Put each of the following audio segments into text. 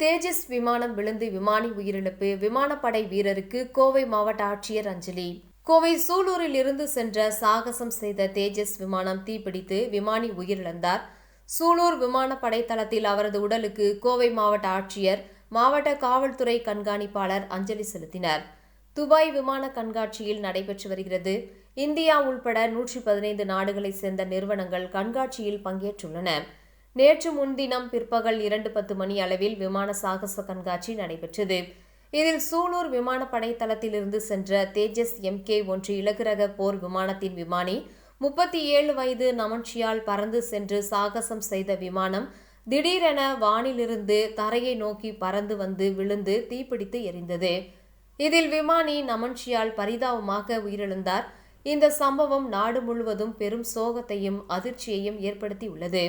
தேஜஸ் விமானம் விழுந்து விமானி உயிரிழப்பு. விமானப்படை வீரருக்கு கோவை மாவட்ட ஆட்சியர் அஞ்சலி. கோவை சூலூரில் இருந்து சென்ற சாகசம் செய்த தேஜஸ் விமானம் தீப்பிடித்து விமானி உயிரிழந்தார். சூலூர் விமானப்படை தளத்தில் அவரது உடலுக்கு கோவை மாவட்ட ஆட்சியர் மாவட்ட காவல்துறை கண்காணிப்பாளர் அஞ்சலி செலுத்தினர். துபாய் விமான கண்காட்சியில் நடைபெற்று வருகிறது. இந்தியா உள்பட நூற்றி பதினைந்து நாடுகளைச் சேர்ந்த நிறுவனங்கள் கண்காட்சியில் பங்கேற்றுள்ளன. நேற்று முன்தினம் பிற்பகல் இரண்டு பத்து மணி அளவில் விமான சாகச கண்காட்சி நடைபெற்றது. இதில் சூலூர் விமானப்படை தளத்திலிருந்து சென்ற தேஜஸ் எம்கே ஒன்று இலகுரக போர் விமானத்தின் விமானி முப்பத்தி ஏழு வயது நமன்ஷியால் பறந்து சென்று சாகசம் செய்த விமானம் திடீரென வானிலிருந்து தரையை நோக்கி பறந்து வந்து விழுந்து தீப்பிடித்து எரிந்தது. இதில் விமானி நமன்ஷியால் பரிதாபமாக உயிரிழந்தார். இந்த சம்பவம் நாடு முழுவதும் பெரும் சோகத்தையும் அதிர்ச்சியையும் ஏற்படுத்தியுள்ளது.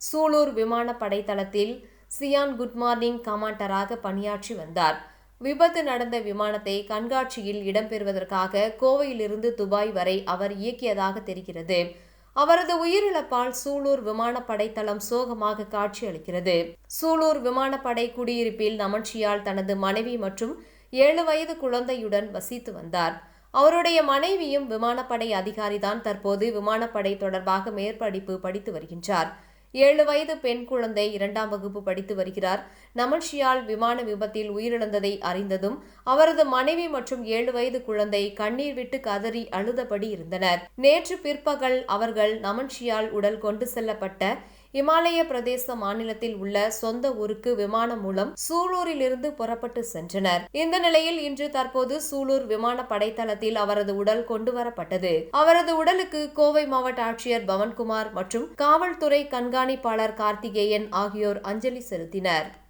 சூலூர் விமானப்படை தளத்தில் சியான் குட் மார்னிங் கமாண்டராக பணியாற்றி வந்தார். விபத்து நடந்த விமானத்தை கண்காட்சியில் இடம்பெறுவதற்காக கோவையிலிருந்து துபாய் வரை அவர் இயக்கியதாக தெரிகிறது. அவரது உயிரிழப்பால் சூலூர் விமானப்படை தளம் சோகமாக காட்சியளிக்கிறது. சூலூர் விமானப்படை குடியிருப்பில் நமன்ஷியால் தனது மனைவி மற்றும் ஏழு வயது குழந்தையுடன் வசித்து வந்தார். அவருடைய மனைவியும் விமானப்படை அதிகாரிதான். தற்போது விமானப்படை தொடர்பாக மேற்படிப்பு படித்து வருகின்றார். ஏழு வயது பெண் குழந்தை இரண்டாம் வகுப்பு படித்து வருகிறார். நமன்ஷியால் விமான விபத்தில் உயிரிழந்ததை அறிந்ததும் அவரது மனைவி மற்றும் ஏழு வயது குழந்தை கண்ணீர் விட்டு கதறி அழுதபடி இருந்தனர். நேற்று பிற்பகல் அவர்கள் நமன்ஷியால் உடல் கொண்டு செல்லப்பட்ட இமாலய பிரதேச மாநிலத்தில் உள்ள சொந்த ஊருக்கு விமானம் மூலம் சூலூரிலிருந்து புறப்பட்டு சென்றனர். இந்த நிலையில் இன்று தற்போது சூலூர் விமான படைத்தளத்தில் அவரது உடல் கொண்டு வரப்பட்டது. அவரது உடலுக்கு கோவை மாவட்ட ஆட்சியர் பவன்குமார் மற்றும் காவல்துறை கண்காணிப்பாளர் கார்த்திகேயன் ஆகியோர் அஞ்சலி செலுத்தினர்.